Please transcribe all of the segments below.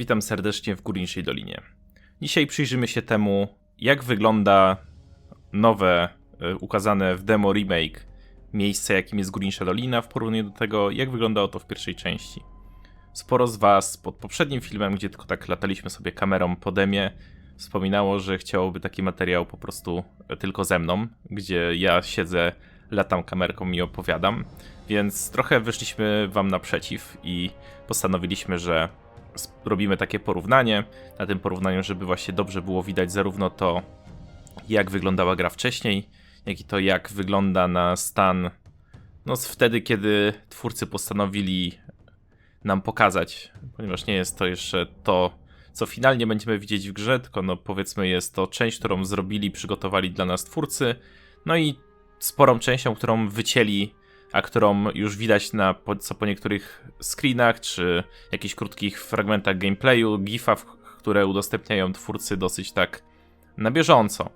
Witam serdecznie w Górniczej Dolinie. Dzisiaj przyjrzymy się temu, jak wygląda nowe, e, ukazane w demo remake miejsce, jakim jest Górnicza Dolina, w porównaniu do tego, jak wyglądało to w pierwszej części. Sporo z Was pod poprzednim filmem, gdzie tylko tak lataliśmy sobie kamerą po demie, wspominało, że chciałoby taki materiał po prostu e, tylko ze mną, gdzie ja siedzę, latam kamerką i opowiadam. Więc trochę wyszliśmy Wam naprzeciw i postanowiliśmy, że robimy takie porównanie. Na tym porównaniu, żeby właśnie dobrze było widać zarówno to, jak wyglądała gra wcześniej, jak i to, jak wygląda na stan. No, wtedy, kiedy twórcy postanowili nam pokazać, ponieważ nie jest to jeszcze to, co finalnie będziemy widzieć w grze, tylko no powiedzmy jest to część, którą zrobili, przygotowali dla nas twórcy, no i sporą częścią, którą wycięli, a którą już widać na po, co po niektórych screenach, czy jakichś krótkich fragmentach gameplayu, gifach, które udostępniają twórcy dosyć tak na bieżąco.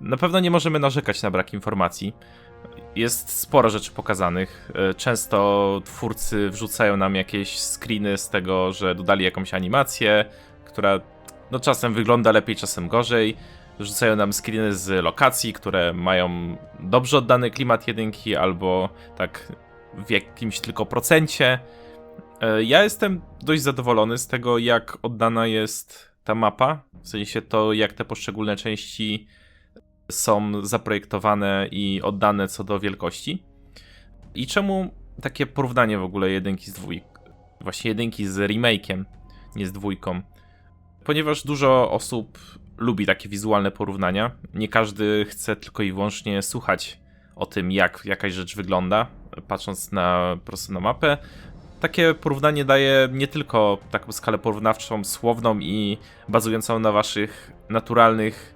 Na pewno nie możemy narzekać na brak informacji. Jest sporo rzeczy pokazanych. E, Często twórcy wrzucają nam jakieś screeny z tego, że dodali jakąś animację, która no czasem wygląda lepiej, czasem gorzej. Wrzucają nam screeny z lokacji, które mają dobrze oddany klimat jedynki, albo tak w jakimś tylko procencie. E, Ja jestem dość zadowolony z tego, jak oddana jest ta mapa. W sensie to, jak te poszczególne części są zaprojektowane i oddane co do wielkości. I czemu takie porównanie w ogóle jedynki z dwójką? Właśnie jedynki z remake'iem, nie z dwójką. Ponieważ dużo osób lubi takie wizualne porównania. Nie każdy chce tylko i wyłącznie słuchać o tym, jak jakaś rzecz wygląda, patrząc na, po prostu na mapę. Takie porównanie daje nie tylko taką skalę porównawczą, słowną i bazującą na waszych naturalnych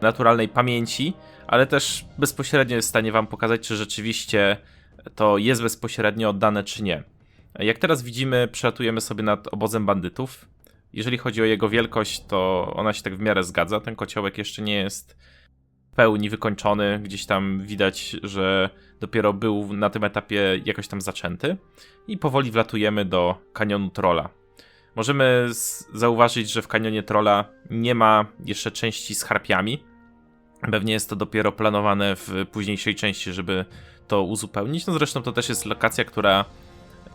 naturalnej pamięci, ale też bezpośrednio jest w stanie wam pokazać, czy rzeczywiście to jest bezpośrednio oddane, czy nie. Jak teraz widzimy, przelatujemy sobie nad obozem bandytów. Jeżeli chodzi o jego wielkość, to ona się tak w miarę zgadza. Ten kociołek jeszcze nie jest w pełni wykończony. Gdzieś tam widać, że dopiero był na tym etapie jakoś tam zaczęty. I powoli wlatujemy do kanionu Trolla. Możemy zauważyć, że w kanionie Trolla nie ma jeszcze części z harpiami. Pewnie jest to dopiero planowane w późniejszej części, żeby to uzupełnić. No zresztą to też jest lokacja, która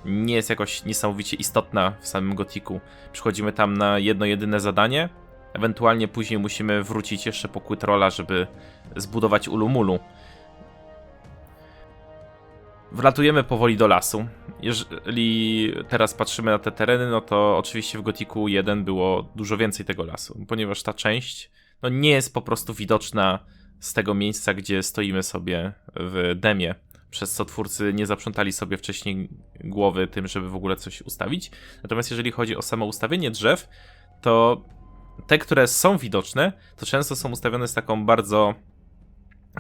nie jest jakoś niesamowicie istotna w samym Gotiku. Przychodzimy tam na jedno jedyne zadanie, ewentualnie później musimy wrócić jeszcze po Quitrolla, żeby zbudować Ulumulu. Wlatujemy powoli do lasu. Jeżeli teraz patrzymy na te tereny, no to oczywiście w Gotiku 1 było dużo więcej tego lasu, ponieważ ta część no nie jest po prostu widoczna z tego miejsca, gdzie stoimy sobie w demie, przez co twórcy nie zaprzątali sobie wcześniej głowy tym, żeby w ogóle coś ustawić. Natomiast jeżeli chodzi o samo ustawienie drzew, to te, które są widoczne, to często są ustawione z taką bardzo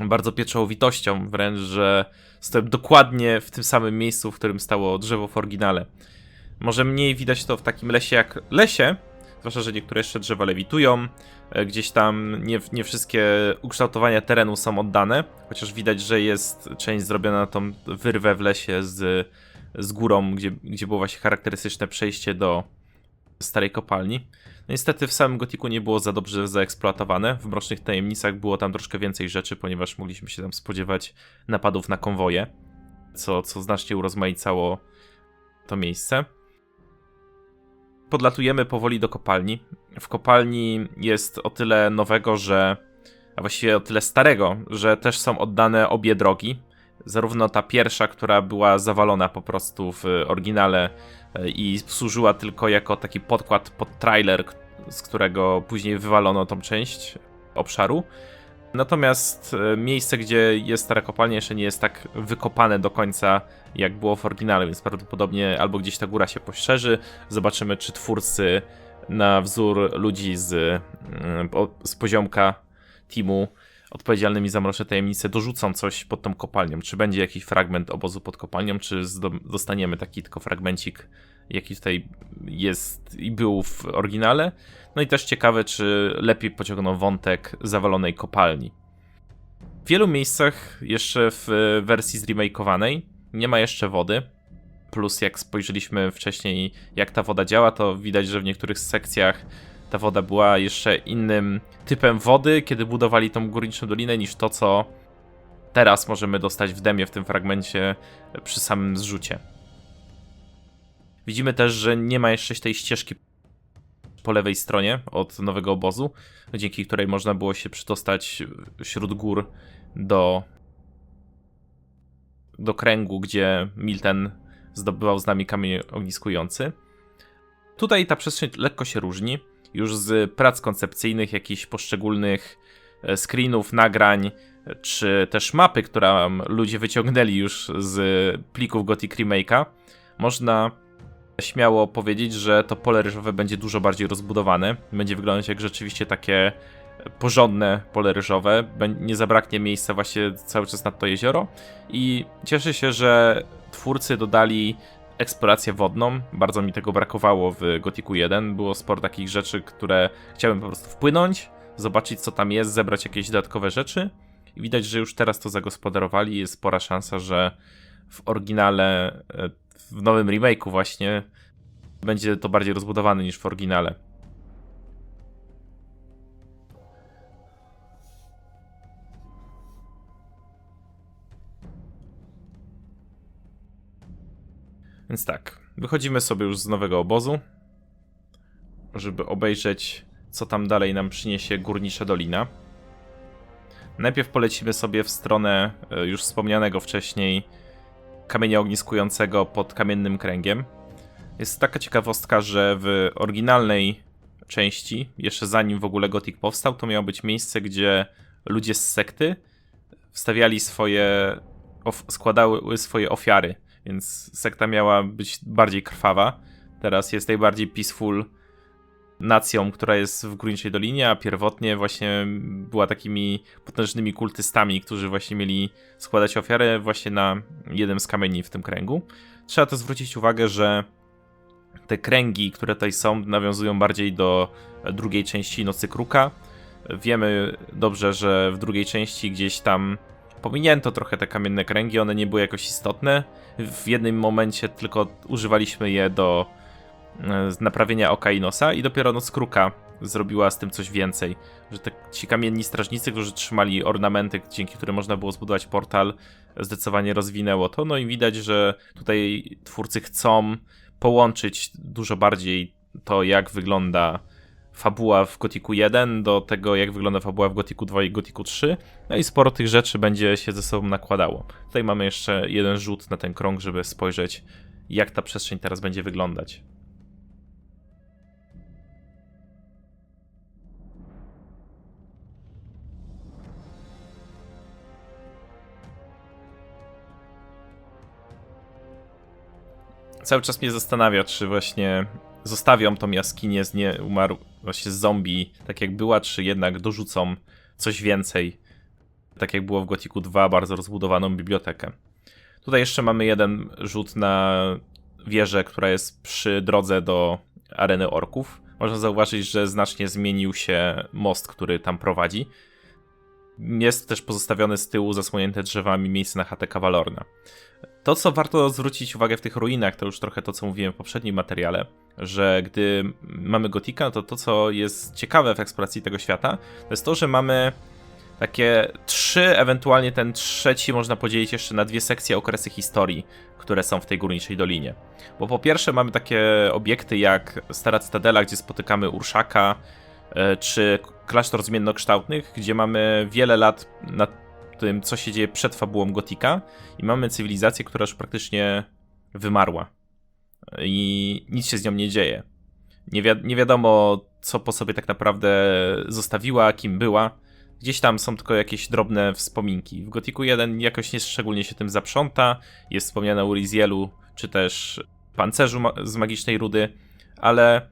bardzo pieczołowitością, wręcz, że stoją dokładnie w tym samym miejscu, w którym stało drzewo w oryginale. Może mniej widać to w takim lesie jak lesie, zwłaszcza, że niektóre jeszcze drzewa lewitują, e, gdzieś tam nie, nie wszystkie ukształtowania terenu są oddane, chociaż widać, że jest część zrobiona na tą wyrwę w lesie z, z górą, gdzie, gdzie było właśnie charakterystyczne przejście do starej kopalni. No niestety w samym Gotiku nie było za dobrze zaeksploatowane. W Mrocznych Tajemnicach było tam troszkę więcej rzeczy, ponieważ mogliśmy się tam spodziewać napadów na konwoje, co, co znacznie urozmaicało to miejsce podlatujemy powoli do kopalni. W kopalni jest o tyle nowego, że. a właściwie o tyle starego, że też są oddane obie drogi. Zarówno ta pierwsza, która była zawalona po prostu w oryginale e, i służyła tylko jako taki podkład pod trailer, z którego później wywalono tą część obszaru. Natomiast e, miejsce, gdzie jest stara kopalnia, jeszcze nie jest tak wykopane do końca, jak było w oryginale, więc prawdopodobnie albo gdzieś ta góra się poszerzy, zobaczymy, czy twórcy na wzór ludzi z, mm, z poziomka teamu odpowiedzialnymi za Mroczne Tajemnice dorzucą coś pod tą kopalnią. Czy będzie jakiś fragment obozu pod kopalnią, czy dostaniemy taki tylko fragmencik, jaki tutaj jest i był w oryginale. No i też ciekawe, czy lepiej pociągną wątek zawalonej kopalni. W wielu miejscach jeszcze w wersji zremakeowanej nie ma jeszcze wody. Plus jak spojrzeliśmy wcześniej, jak ta woda działa, to widać, że w niektórych sekcjach ta woda była jeszcze innym typem wody, kiedy budowali tą górniczą dolinę, niż to, co teraz możemy dostać w demie w tym fragmencie przy samym zrzucie. Widzimy też, że nie ma jeszcze tej ścieżki po lewej stronie od nowego obozu, dzięki której można było się przedostać wśród gór do, do kręgu, gdzie Milten zdobywał z nami kamień ogniskujący. Tutaj ta przestrzeń lekko się różni. Już z prac koncepcyjnych, jakichś poszczególnych e, screenów, nagrań, czy też mapy, którą ludzie wyciągnęli już z plików Gothic Remake'a, można śmiało powiedzieć, że to pole ryżowe będzie dużo bardziej rozbudowane. Będzie wyglądać jak rzeczywiście takie porządne pole ryżowe. Nie zabraknie miejsca właśnie cały czas nad to jezioro. I cieszę się, że twórcy dodali eksplorację wodną. Bardzo mi tego brakowało w Gothicu 1. Było sporo takich rzeczy, które chciałem po prostu wpłynąć, zobaczyć co tam jest, zebrać jakieś dodatkowe rzeczy. I widać, że już teraz to zagospodarowali. Jest spora szansa, że w oryginale, e, w nowym remake'u właśnie będzie to bardziej rozbudowane niż w oryginale. Więc tak, wychodzimy sobie już z nowego obozu, żeby obejrzeć, co tam dalej nam przyniesie Górnicza Dolina. Najpierw polecimy sobie w stronę e, już wspomnianego wcześniej kamienia ogniskującego pod kamiennym kręgiem. Jest taka ciekawostka, że w oryginalnej części, jeszcze zanim w ogóle Gothic powstał, to miało być miejsce, gdzie ludzie z sekty wstawiali swoje, składały swoje ofiary, więc sekta miała być bardziej krwawa. Teraz jest najbardziej peaceful nacją, która jest w Górniczej Dolinie, a pierwotnie właśnie była takimi potężnymi kultystami, którzy właśnie mieli składać ofiary właśnie na jednym z kamieni w tym kręgu. Trzeba to zwrócić uwagę, że te kręgi, które tutaj są, nawiązują bardziej do drugiej części Nocy Kruka. Wiemy dobrze, że w drugiej części gdzieś tam pominięto trochę te kamienne kręgi, one nie były jakoś istotne. W jednym momencie tylko używaliśmy je do E, naprawienia oka i nosa i dopiero Noc Kruka zrobiła z tym coś więcej. Że te, ci kamienni strażnicy, którzy trzymali ornamenty, dzięki którym można było zbudować portal, zdecydowanie rozwinęło to. No i widać, że tutaj twórcy chcą połączyć dużo bardziej to, jak wygląda fabuła w Gotiku 1 do tego, jak wygląda fabuła w Gotiku 2 i Gotiku 3. No i sporo tych rzeczy będzie się ze sobą nakładało. Tutaj mamy jeszcze jeden rzut na ten krąg, żeby spojrzeć, jak ta przestrzeń teraz będzie wyglądać. Cały czas mnie zastanawia, czy właśnie zostawią tą jaskinię z nie umarł właśnie z zombie, tak jak była, czy jednak dorzucą coś więcej, tak jak było w Gothicu 2, bardzo rozbudowaną bibliotekę. Tutaj jeszcze mamy jeden rzut na wieżę, która jest przy drodze do areny orków. Można zauważyć, że znacznie zmienił się most, który tam prowadzi. Jest też pozostawione z tyłu, zasłonięte drzewami, miejsce na chatę Kawalorna. To, co warto zwrócić uwagę w tych ruinach, to już trochę to, co mówiłem w poprzednim materiale, że gdy mamy Gotika, to to, co jest ciekawe w eksploracji tego świata, to jest to, że mamy takie trzy, ewentualnie ten trzeci można podzielić jeszcze na dwie sekcje okresy historii, które są w tej górniczej dolinie. Bo po pierwsze mamy takie obiekty jak Stara Cytadela, gdzie spotykamy Urszaka, czy klasztor zmiennokształtnych, gdzie mamy wiele lat na tym, co się dzieje przed fabułą Gotika i mamy cywilizację, która już praktycznie wymarła i nic się z nią nie dzieje. Nie, wi nie wiadomo, co po sobie tak naprawdę zostawiła, kim była. Gdzieś tam są tylko jakieś drobne wspominki. W Gotiku 1 jakoś nie szczególnie się tym zaprząta. Jest wspomniana Urizielu, czy też pancerzu ma z magicznej rudy, ale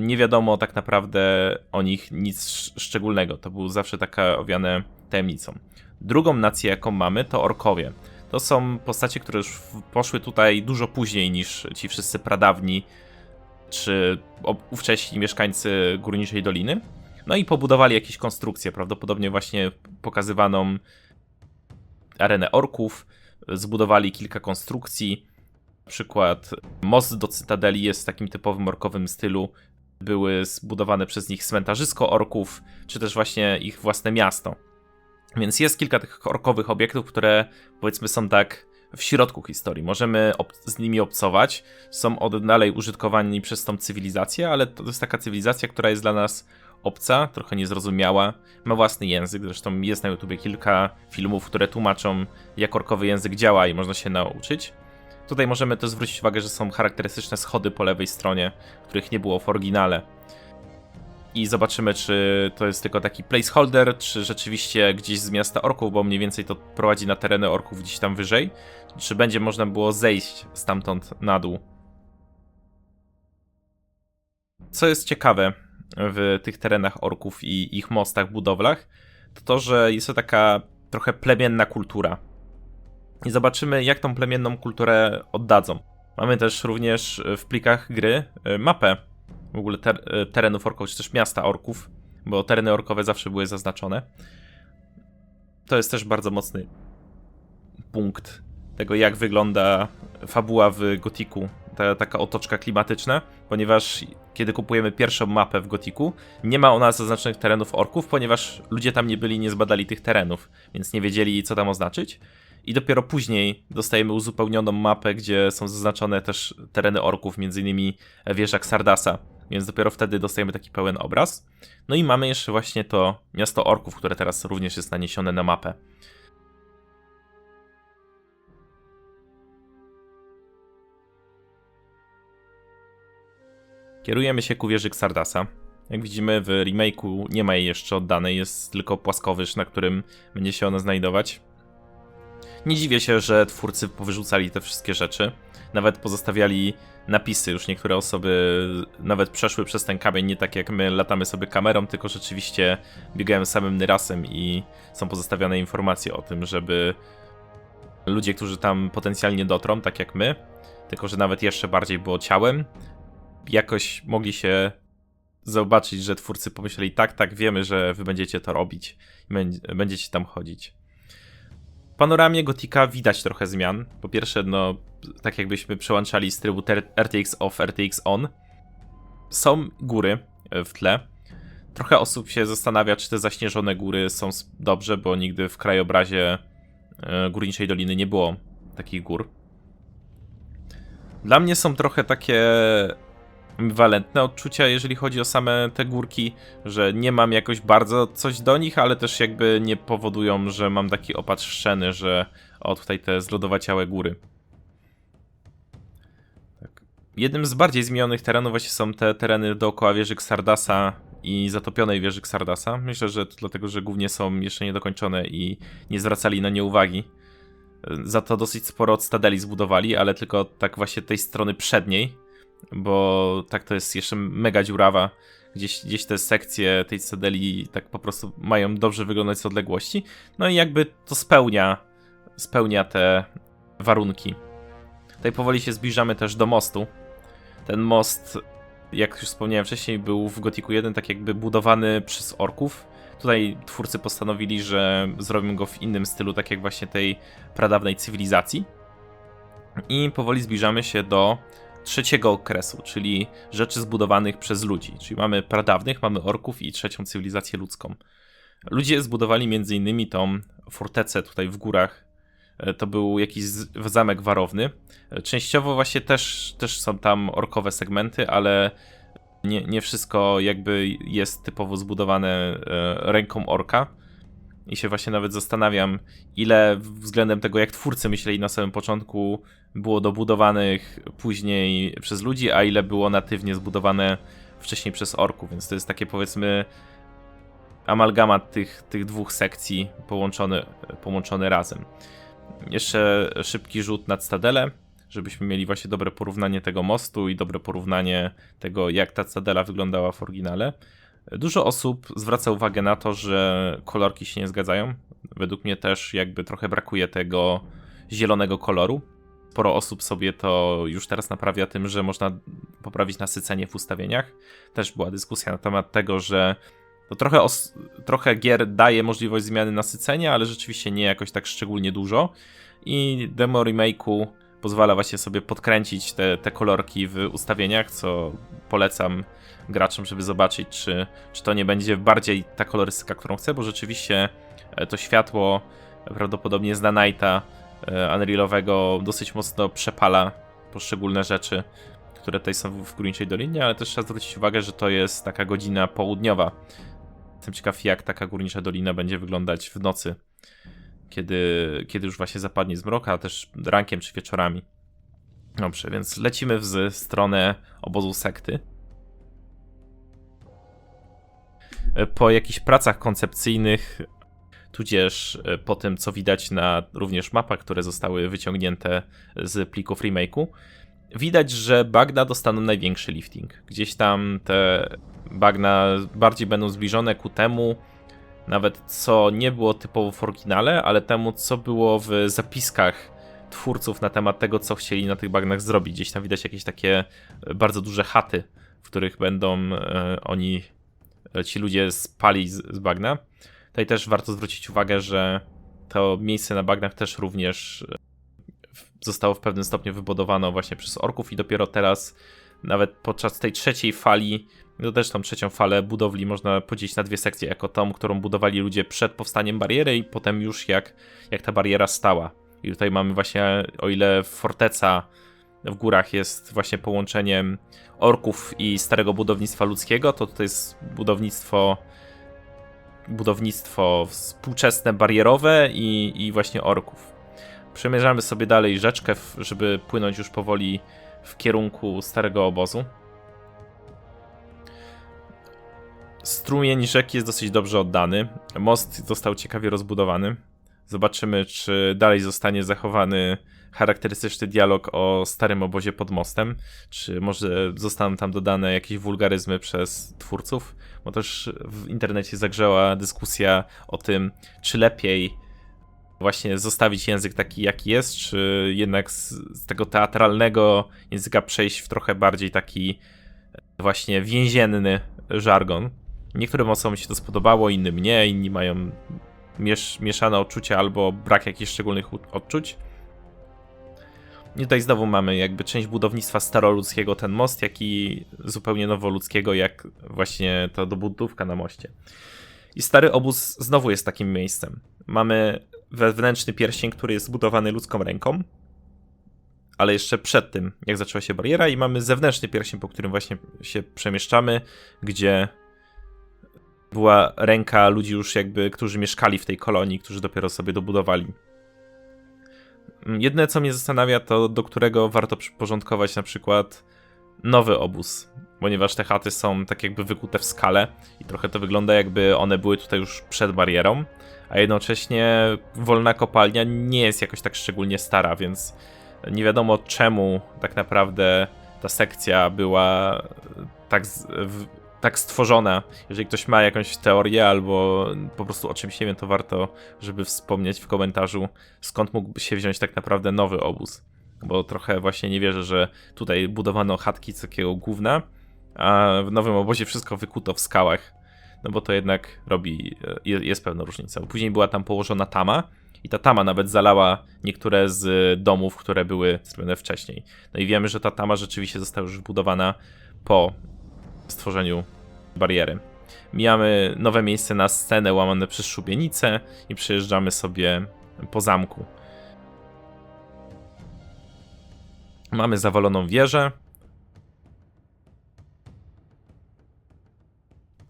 nie wiadomo tak naprawdę o nich nic szczególnego. To był zawsze taka owiane tajemnicą. Drugą nację, jaką mamy, to orkowie. To są postacie, które już poszły tutaj dużo później niż ci wszyscy pradawni czy ówcześni mieszkańcy Górniczej Doliny. No i pobudowali jakieś konstrukcje, prawdopodobnie właśnie pokazywaną arenę orków, zbudowali kilka konstrukcji, przykład most do Cytadeli jest w takim typowym orkowym stylu. Były zbudowane przez nich cmentarzysko orków, czy też właśnie ich własne miasto. Więc jest kilka tych orkowych obiektów, które powiedzmy są tak w środku historii. Możemy z nimi obcować, są od dalej użytkowani przez tą cywilizację, ale to jest taka cywilizacja, która jest dla nas obca, trochę niezrozumiała, ma własny język, zresztą jest na YouTubie kilka filmów, które tłumaczą jak orkowy język działa i można się nauczyć. Tutaj możemy też zwrócić uwagę, że są charakterystyczne schody po lewej stronie, których nie było w oryginale. I zobaczymy, czy to jest tylko taki placeholder, czy rzeczywiście gdzieś z miasta orków, bo mniej więcej to prowadzi na tereny orków gdzieś tam wyżej. Czy będzie można było zejść stamtąd na dół. Co jest ciekawe w tych terenach orków i ich mostach, budowlach, to to, że jest to taka trochę plemienna kultura i zobaczymy, jak tą plemienną kulturę oddadzą. Mamy też również w plikach gry e, mapę w ogóle ter e, terenów orków, czy też miasta orków, bo tereny orkowe zawsze były zaznaczone. To jest też bardzo mocny punkt tego, jak wygląda fabuła w Gotiku, ta, taka otoczka klimatyczna, ponieważ kiedy kupujemy pierwszą mapę w Gotiku, nie ma ona zaznaczonych terenów orków, ponieważ ludzie tam nie byli, nie zbadali tych terenów, więc nie wiedzieli, co tam oznaczyć i dopiero później dostajemy uzupełnioną mapę, gdzie są zaznaczone też tereny orków, m.in. wieża Xardasa, więc dopiero wtedy dostajemy taki pełen obraz. No i mamy jeszcze właśnie to miasto orków, które teraz również jest naniesione na mapę. Kierujemy się ku wieży Xardasa. Jak widzimy w remake'u nie ma jej jeszcze oddanej, jest tylko płaskowyż, na którym będzie się ona znajdować. Nie dziwię się, że twórcy powyrzucali te wszystkie rzeczy. Nawet pozostawiali napisy. Już niektóre osoby nawet przeszły przez ten kamień, nie tak jak my latamy sobie kamerą, tylko rzeczywiście biegają samym nyrasem i są pozostawione informacje o tym, żeby ludzie, którzy tam potencjalnie dotrą, tak jak my, tylko że nawet jeszcze bardziej było ciałem, jakoś mogli się zobaczyć, że twórcy pomyśleli, tak, tak, wiemy, że wy będziecie to robić, będziecie tam chodzić panoramie Gotika widać trochę zmian. Po pierwsze, no, tak jakbyśmy przełączali z trybu RTX off, RTX on. Są góry e, w tle. Trochę osób się zastanawia, czy te zaśnieżone góry są dobrze, bo nigdy w krajobrazie e, Górniczej Doliny nie było takich gór. Dla mnie są trochę takie ambiwalentne odczucia, jeżeli chodzi o same te górki, że nie mam jakoś bardzo coś do nich, ale też jakby nie powodują, że mam taki opad szczeny, że o tutaj te zlodowaciałe góry. Tak. Jednym z bardziej zmienionych terenów właśnie są te tereny dookoła wieży Xardasa i zatopionej wieży Xardasa. Myślę, że to dlatego, że głównie są jeszcze niedokończone i nie zwracali na nie uwagi. Za to dosyć sporo od Stadeli zbudowali, ale tylko tak właśnie tej strony przedniej, bo tak to jest jeszcze mega dziurawa. Gdzieś, gdzieś te sekcje tej cedeli tak po prostu mają dobrze wyglądać z odległości. No i jakby to spełnia, spełnia te warunki. Tutaj powoli się zbliżamy też do mostu. Ten most, jak już wspomniałem wcześniej, był w Gotiku 1 tak jakby budowany przez orków. Tutaj twórcy postanowili, że zrobią go w innym stylu, tak jak właśnie tej pradawnej cywilizacji. I powoli zbliżamy się do trzeciego okresu, czyli rzeczy zbudowanych przez ludzi. Czyli mamy pradawnych, mamy orków i trzecią cywilizację ludzką. Ludzie zbudowali m.in. tą fortecę tutaj w górach. E, to był jakiś zamek warowny. E, częściowo właśnie też, też są tam orkowe segmenty, ale nie, nie wszystko jakby jest typowo zbudowane e, ręką orka i się właśnie nawet zastanawiam, ile względem tego, jak twórcy myśleli na samym początku, było dobudowanych później przez ludzi, a ile było natywnie zbudowane wcześniej przez orków, więc to jest takie powiedzmy amalgamat tych, tych dwóch sekcji połączony, połączony razem. Jeszcze szybki rzut nad Stadele, żebyśmy mieli właśnie dobre porównanie tego mostu i dobre porównanie tego, jak ta Stadela wyglądała w oryginale. Dużo osób zwraca uwagę na to, że kolorki się nie zgadzają. Według mnie też jakby trochę brakuje tego zielonego koloru. Sporo osób sobie to już teraz naprawia tym, że można poprawić nasycenie w ustawieniach. Też była dyskusja na temat tego, że to trochę, trochę gier daje możliwość zmiany nasycenia, ale rzeczywiście nie jakoś tak szczególnie dużo. I demo remake'u pozwala właśnie sobie podkręcić te, te kolorki w ustawieniach, co polecam graczom, żeby zobaczyć, czy, czy to nie będzie bardziej ta kolorystyka, którą chcę, bo rzeczywiście e, to światło prawdopodobnie z Nighta e, Unrealowego dosyć mocno przepala poszczególne rzeczy, które tutaj są w Górniczej Dolinie, ale też trzeba zwrócić uwagę, że to jest taka godzina południowa. Jestem ciekaw, jak taka Górnicza Dolina będzie wyglądać w nocy, kiedy, kiedy już właśnie zapadnie zmrok, a też rankiem czy wieczorami. Dobrze, więc lecimy w stronę obozu sekty. Po jakichś pracach koncepcyjnych, tudzież po tym, co widać na również mapach, które zostały wyciągnięte z plików remake'u, widać, że bagna dostaną największy lifting. Gdzieś tam te bagna bardziej będą zbliżone ku temu, nawet co nie było typowo w oryginale, ale temu, co było w zapiskach twórców na temat tego, co chcieli na tych bagnach zrobić. Gdzieś tam widać jakieś takie bardzo duże chaty, w których będą e, oni, e, ci ludzie spali z, bagna. Tutaj też warto zwrócić uwagę, że to miejsce na bagnach też również e, zostało w pewnym stopniu wybudowane właśnie przez orków i dopiero teraz, nawet podczas tej trzeciej fali, no też tą trzecią falę budowli można podzielić na dwie sekcje, jako tą, którą budowali ludzie przed powstaniem bariery i potem już jak, jak ta bariera stała. I tutaj mamy właśnie, o ile forteca w górach jest właśnie połączeniem orków i starego budownictwa ludzkiego, to tutaj jest budownictwo budownictwo współczesne, barierowe i, i właśnie orków. Przemierzamy sobie dalej rzeczkę, żeby płynąć już powoli w kierunku starego obozu. Strumień rzeki jest dosyć dobrze oddany. Most został ciekawie rozbudowany. Zobaczymy, czy dalej zostanie zachowany charakterystyczny dialog o starym obozie pod mostem, czy może zostaną tam dodane jakieś wulgaryzmy przez twórców, bo też w internecie zagrzała dyskusja o tym, czy lepiej właśnie zostawić język taki, jaki jest, czy jednak z, z, tego teatralnego języka przejść w trochę bardziej taki właśnie więzienny żargon. Niektórym osobom się to spodobało, innym nie, inni mają miesz, mieszane odczucia albo brak jakichś szczególnych odczuć. I tutaj znowu mamy jakby część budownictwa staroludzkiego, ten most, jak i zupełnie nowoludzkiego, jak właśnie ta dobudówka na moście. I stary obóz znowu jest takim miejscem. Mamy wewnętrzny pierścień, który jest zbudowany ludzką ręką, ale jeszcze przed tym, jak zaczęła się bariera, i mamy zewnętrzny pierścień, po którym właśnie się przemieszczamy, gdzie była ręka ludzi już jakby, którzy mieszkali w tej kolonii, którzy dopiero sobie dobudowali. Jedne, co mnie zastanawia, to do którego warto przyporządkować na przykład nowy obóz, ponieważ te chaty są tak jakby wykute w skale i trochę to wygląda jakby one były tutaj już przed barierą, a jednocześnie wolna kopalnia nie jest jakoś tak szczególnie stara, więc nie wiadomo czemu tak naprawdę ta sekcja była tak, z, w, tak stworzona. Jeżeli ktoś ma jakąś teorię albo po prostu o czymś nie wiem, to warto, żeby wspomnieć w komentarzu, skąd mógłby się wziąć tak naprawdę nowy obóz. Bo trochę właśnie nie wierzę, że tutaj budowano chatki z takiego główna, a w nowym obozie wszystko wykuto w skałach no bo to jednak robi, e, jest pewna różnica. Później była tam położona tama i ta tama nawet zalała niektóre z domów, które były zrobione wcześniej. No i wiemy, że ta tama rzeczywiście została już wbudowana po stworzeniu bariery. Mijamy nowe miejsce na scenę łamane przez szubienicę i przejeżdżamy sobie po zamku. Mamy zawaloną wieżę,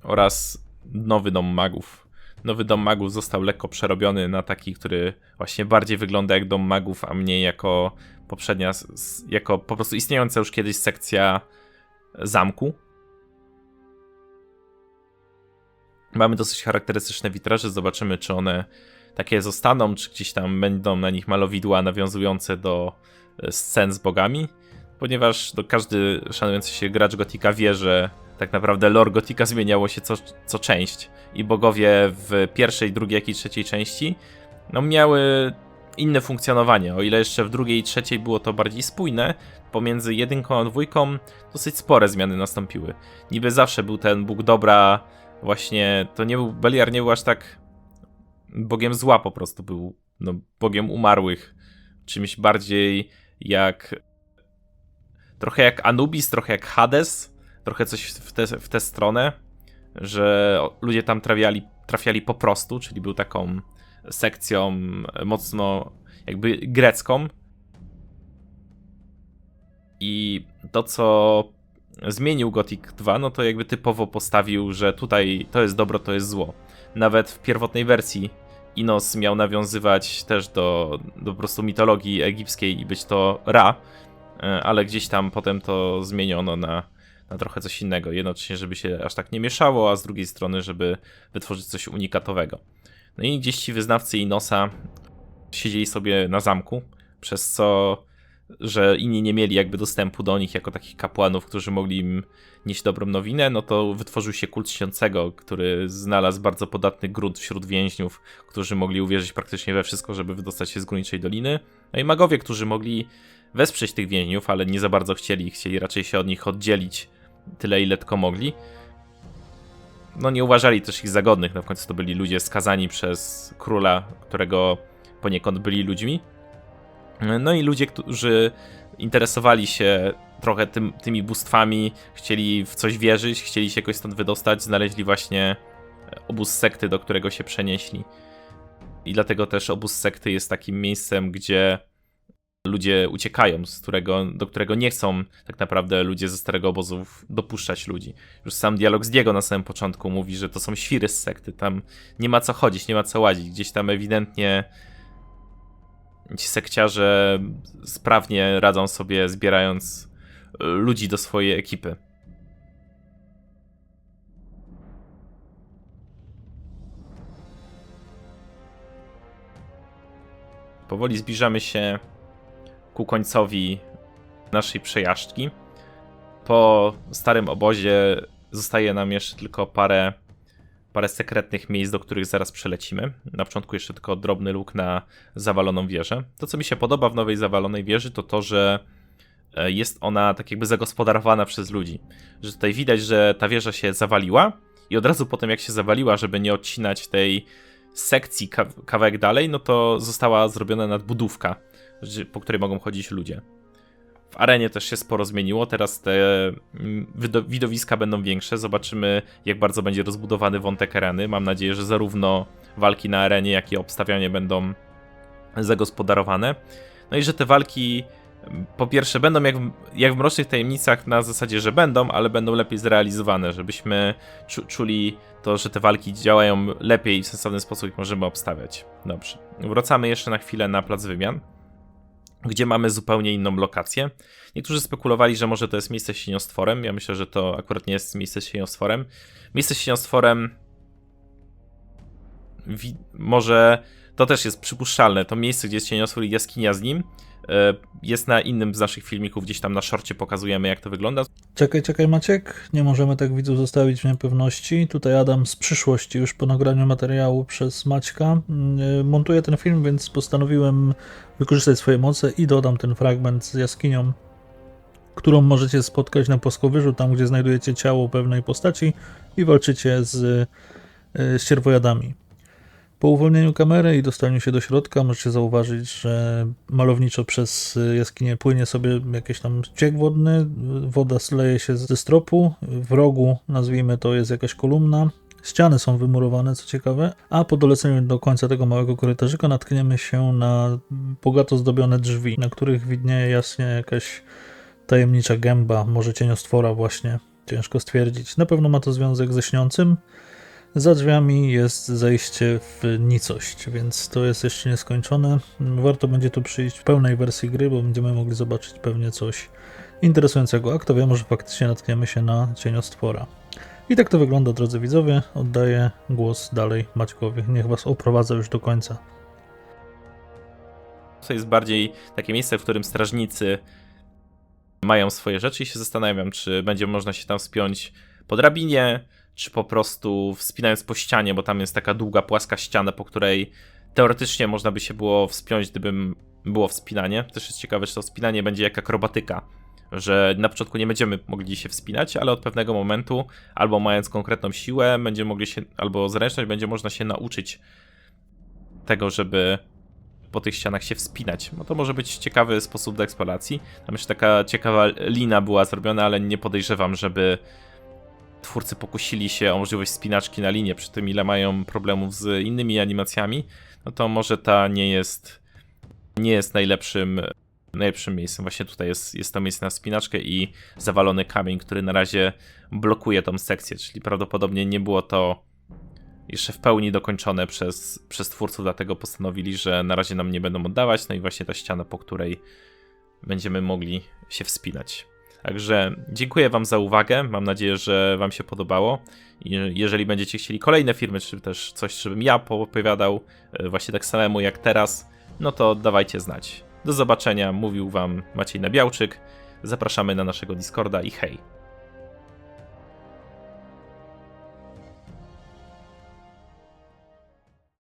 oraz nowy dom magów. Nowy dom magów został lekko przerobiony na taki, który właśnie bardziej wygląda jak dom magów, a mniej jako poprzednia, jako po prostu istniejąca już kiedyś sekcja zamku. Mamy dosyć charakterystyczne witraże, zobaczymy czy one takie zostaną, czy gdzieś tam będą na nich malowidła nawiązujące do e, scen z bogami, ponieważ no, każdy szanujący się gracz Gotika wie, że tak naprawdę lore Gotika zmieniało się co, co część i bogowie w pierwszej, drugiej, jak i trzeciej części no miały inne funkcjonowanie. O ile jeszcze w drugiej i trzeciej było to bardziej spójne, pomiędzy jedynką a dwójką dosyć spore zmiany nastąpiły. Niby zawsze był ten Bóg dobra, właśnie to nie był, Beliar nie był aż tak bogiem zła po prostu, był no, bogiem umarłych, czymś bardziej jak trochę jak Anubis, trochę jak Hades, trochę coś w tę w tę stronę, że ludzie tam trafiali, trafiali po prostu, czyli był taką sekcją mocno jakby grecką. I to, co zmienił Gothic 2, no to jakby typowo postawił, że tutaj to jest dobro, to jest zło. Nawet w pierwotnej wersji Inos miał nawiązywać też do, do po prostu mitologii egipskiej i być to Ra, e, ale gdzieś tam potem to zmieniono na, na trochę coś innego. Jednocześnie, żeby się aż tak nie mieszało, a z drugiej strony, żeby wytworzyć coś unikatowego. No i gdzieś ci wyznawcy Inosa siedzieli sobie na zamku, przez co, że inni nie mieli jakby dostępu do nich jako takich kapłanów, którzy mogli im nieść dobrą nowinę, no to wytworzył się kult śniącego, który znalazł bardzo podatny grunt wśród więźniów, którzy mogli uwierzyć praktycznie we wszystko, żeby wydostać się z Górniczej Doliny. No i magowie, którzy mogli wesprzeć tych więźniów, ale nie za bardzo chcieli, chcieli raczej się od nich oddzielić tyle, ile tylko mogli. No nie uważali też ich za godnych, no w końcu to byli ludzie skazani przez króla, którego poniekąd byli ludźmi. No i ludzie, którzy interesowali się trochę tym, tymi bóstwami, chcieli w coś wierzyć, chcieli się jakoś stąd wydostać, znaleźli właśnie obóz sekty, do którego się przenieśli. I dlatego też obóz sekty jest takim miejscem, gdzie ludzie uciekają, z którego, do którego nie chcą tak naprawdę ludzie ze starego obozu dopuszczać ludzi. Już sam dialog z Diego na samym początku mówi, że to są świry z sekty, tam nie ma co chodzić, nie ma co łazić, gdzieś tam ewidentnie ci sekciarze sprawnie radzą sobie zbierając e, ludzi do swojej ekipy. Powoli zbliżamy się ku końcowi naszej przejażdżki. Po starym obozie zostaje nam jeszcze tylko parę, parę sekretnych miejsc, do których zaraz przelecimy. Na początku jeszcze tylko drobny luk na zawaloną wieżę. To, co mi się podoba w nowej zawalonej wieży, to to, że e, jest ona tak jakby zagospodarowana przez ludzi. Że tutaj widać, że ta wieża się zawaliła i od razu potem jak się zawaliła, żeby nie odcinać tej sekcji kawałek dalej, no to została zrobiona nadbudówka po której mogą chodzić ludzie. W arenie też się sporo zmieniło, teraz te mm, widowiska będą większe, zobaczymy jak bardzo będzie rozbudowany wątek areny. Mam nadzieję, że zarówno walki na arenie, jak i obstawianie będą zagospodarowane. No i że te walki mm, po pierwsze będą jak w, jak w Mrocznych Tajemnicach na zasadzie, że będą, ale będą lepiej zrealizowane, żebyśmy czu, czuli to, że te walki działają lepiej i w sensowny sposób możemy obstawiać. Dobrze. Wracamy jeszcze na chwilę na plac wymian gdzie mamy zupełnie inną lokację. Niektórzy spekulowali, że może to jest miejsce z sieniostworem. Ja myślę, że to akurat nie jest miejsce z sieniostworem. Miejsce z sieniostworem może to też jest przypuszczalne. To miejsce, gdzie jest cieniostwór i jaskinia z nim jest na innym z naszych filmików, gdzieś tam na szorcie pokazujemy jak to wygląda. Czekaj, czekaj Maciek, nie możemy tak widzów zostawić w niepewności. Tutaj Adam z przyszłości już po nagraniu materiału przez Maćka mm, e, montuje ten film, więc postanowiłem wykorzystać swoje moce i dodam ten fragment z jaskinią, którą możecie spotkać na płaskowyżu, tam gdzie znajdujecie ciało pewnej postaci i walczycie z, z e. Po uwolnieniu kamery i dostaniu się do środka możecie zauważyć, że malowniczo przez jaskinię płynie sobie jakiś tam ciek wodny, woda sleje się ze stropu, w rogu, nazwijmy to, jest jakaś kolumna, ściany są wymurowane, co ciekawe, a po doleceniu do końca tego małego korytarzyka natkniemy się na bogato zdobione drzwi, na których widnieje jasnie jakaś tajemnicza gęba, może cieniostwora właśnie, ciężko stwierdzić. Na pewno ma to związek ze śniącym, za drzwiami jest zejście w nicość, więc to jest jeszcze nieskończone. Warto będzie tu przyjść w pełnej wersji gry, bo będziemy mogli zobaczyć pewnie coś interesującego. A kto wie, może faktycznie natkniemy się na cieniostwora. I tak to wygląda, drodzy widzowie. Oddaję głos dalej Maćkowi. Niech was oprowadza już do końca. To jest bardziej takie miejsce, w którym strażnicy mają swoje rzeczy i się zastanawiam, czy będzie można się tam wspiąć po drabinie, czy po prostu wspinając po ścianie, bo tam jest taka długa, płaska ściana, po której teoretycznie można by się było wspiąć, gdybym było wspinanie. Też jest ciekawe, czy to wspinanie będzie jak akrobatyka, że na początku nie będziemy mogli się wspinać, ale od pewnego momentu, albo mając konkretną siłę, będziemy mogli się, albo zręczność, będzie można się nauczyć tego, żeby po tych ścianach się wspinać. No to może być ciekawy sposób do eksploracji. Tam jeszcze taka ciekawa lina była zrobiona, ale nie podejrzewam, żeby twórcy pokusili się o możliwość spinaczki na linię, przy tym ile mają problemów z innymi animacjami, no to może ta nie jest nie jest najlepszym najlepszym miejscem. Właśnie tutaj jest, jest to miejsce na spinaczkę i zawalony kamień, który na razie blokuje tą sekcję, czyli prawdopodobnie nie było to jeszcze w pełni dokończone przez, przez twórców, dlatego postanowili, że na razie nam nie będą oddawać, no i właśnie ta ściana, po której będziemy mogli się wspinać. Także dziękuję Wam za uwagę. Mam nadzieję, że Wam się podobało. Jeżeli będziecie chcieli kolejne filmy, czy też coś, żebym ja poopowiadał, e, właśnie tak samemu jak teraz, no to dawajcie znać. Do zobaczenia, mówił Wam Maciej Nabiałczyk. Zapraszamy na naszego Discorda i hej.